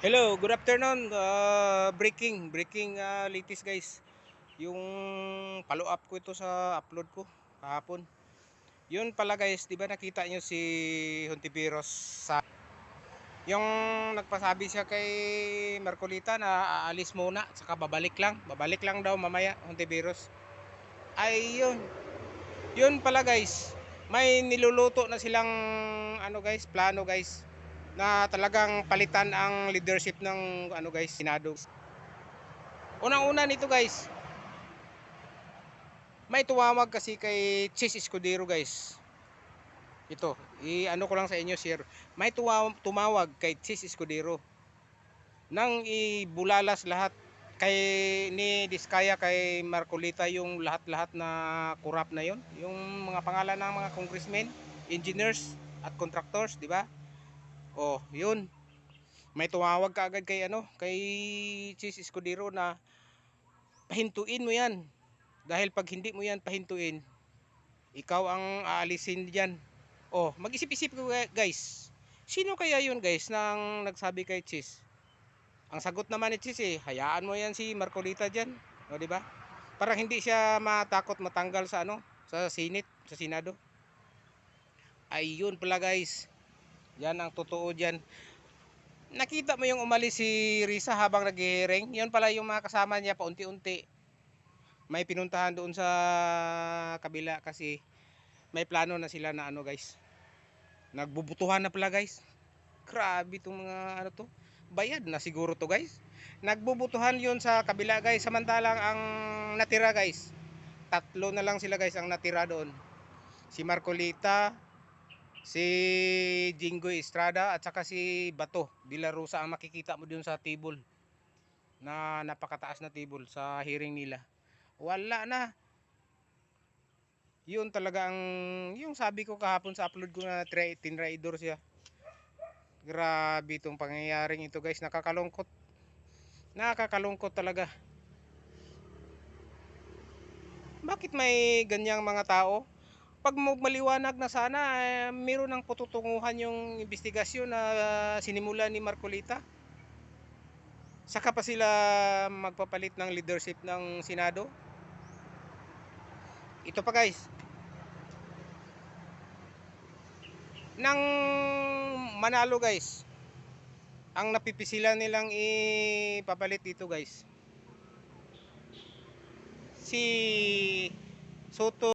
Hello, good afternoon. Uh, breaking, breaking uh, latest guys. Yung follow up ko ito sa upload ko kahapon. Yun pala guys, 'di ba nakita nyo si Hontiveros sa yung nagpasabi siya kay Marcolita na aalis muna saka babalik lang. Babalik lang daw mamaya Hontiveros. Ay yun. Yun pala guys. May niluluto na silang ano guys, plano guys na talagang palitan ang leadership ng ano guys, Senado. Unang-una nito guys, may tumawag kasi kay Chis Escudero guys. Ito, i-ano ko lang sa inyo share. May tuwa- tumawag kay Chis Escudero nang ibulalas lahat kay ni Diskaya kay Marcolita yung lahat-lahat na kurap na yon yung mga pangalan ng mga congressmen engineers at contractors di ba Oh, yun. May tumawag ka agad kay ano, kay Chis Escudero na pahintuin mo 'yan. Dahil pag hindi mo 'yan pahintuin, ikaw ang aalisin diyan. Oh, mag-isip-isip guys. Sino kaya 'yun guys nang nagsabi kay Chis? Ang sagot naman ni Chis eh, hayaan mo 'yan si Marcolita diyan. O di ba? Para hindi siya matakot matanggal sa ano, sa Senate, sa Senado. Ayun pala guys. Yan ang totoo dyan. Nakita mo yung umalis si Risa habang nag-hearing? Yan pala yung mga kasama niya paunti-unti. May pinuntahan doon sa kabila kasi may plano na sila na ano guys. Nagbubutuhan na pala guys. Grabe itong mga ano to. Bayad na siguro to guys. Nagbubutuhan yun sa kabila guys. Samantalang ang natira guys. Tatlo na lang sila guys ang natira doon. Si Marcolita, si Jinggoy Estrada at saka si Bato de la Rosa ang makikita mo dun sa table na napakataas na table sa hearing nila. Wala na. Yun talaga ang yung sabi ko kahapon sa upload ko na tinraidor siya. Grabe itong pangyayaring ito guys. Nakakalungkot. Nakakalungkot talaga. Bakit may ganyang mga tao pag maliwanag na sana, eh, meron ng pututunguhan yung investigasyon na ah, sinimula ni Marcolita. Saka pa sila magpapalit ng leadership ng Senado. Ito pa guys. Nang manalo guys, ang napipisilan nilang ipapalit dito guys. Si Soto